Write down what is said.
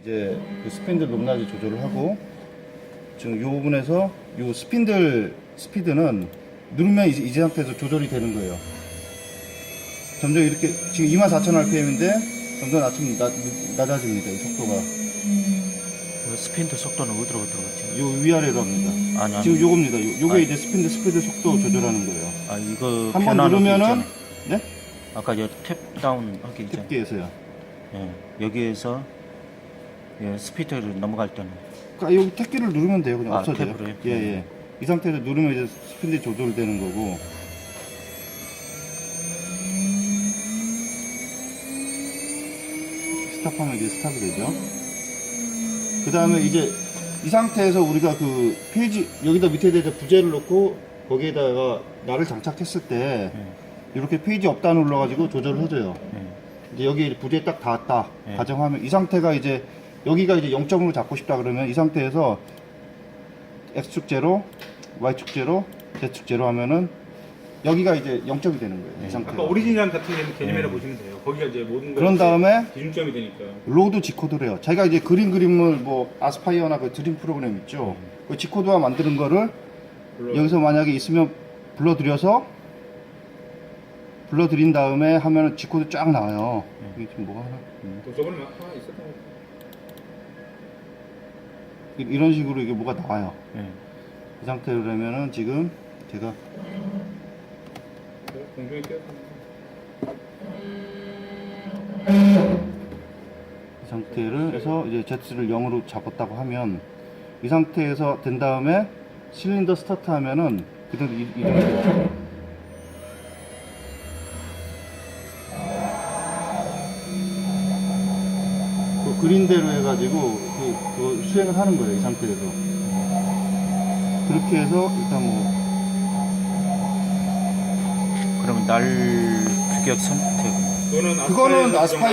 이제 그 스핀들 높낮이 조절을 하고 지금 이 부분에서 이 스핀들 스피드는 누르면 이제 이 상태에서 조절이 되는 거예요. 점점 이렇게 지금 24,000rpm인데 점점 낮춥, 낮, 낮아집니다. 이 속도가 그 스핀드 속도는 어디로 들어갔지? 요 위아래로 합니다. 아니 아니. 지금 요겁니다. 요, 요게 아니. 이제 스핀드 스피드 속도 조절하는 거예요. 아 이거 한번 누르면은 있잖아. 네? 아까 여탭 다운 하기 있잖아. 탭기에서요. 예. 여기에서 예, 스피드를 넘어갈 때는 그러니까 여기 탭기를 누르면 돼요. 그냥 아, 없어져요. 탭으로요? 예, 예. 이 상태에서 누르면 이제 스피드 조절되는 거고. 스탑하면 이제 스탑이 되죠. 그 다음에 이제 이 상태에서 우리가 그 페이지, 여기다 밑에다 이제 부재를 놓고 거기에다가 나를 장착했을 때 예. 이렇게 페이지 없다 눌러가지고 조절을 해줘요. 예. 이제 여기 부재에 딱 닿았다 네. 가정하면 이 상태가 이제 여기가 이제 0점으로 잡고 싶다 그러면 이 상태에서 x축 제로 y축 제로 z축 제로 하면은 여기가 이제 0점이 되는 거예요 이 아까 상태가 오리지널 같은 개념- 개념이라 네. 보시면 돼요. 거기가 이제 모든 그런 걸 다음에 기준점이 되니까. 로드 지코드래요 자기가 이제 그림 그림을 뭐 아스파이어나 그 드림 프로그램 있죠 그 지코드화 만드는 거를 물론 여기서 만약에 있으면 불러들여서 불러들인 다음에 하면은 지코드 쫙 나와요 이게 지금 뭐가 하나. 또 저번에 막 하나 있었던 거. 이- 이런 식으로 이게 뭐가 나와요 예. 이 상태로라면은 지금 제가 공중에 띄었던 이 상태를 해서 이제 Z를 0으로 잡았다고 하면 이 상태에서 된 다음에 실린더 스타트 하면은 그대로 이- 이렇게 돼요. 그 그린대로 해가지고 그, 그 수행을 하는 거예요 이 상태에서. 그렇게 해서 일단 뭐. 그러면 날 규격 선택 거는 그거는 아스파이어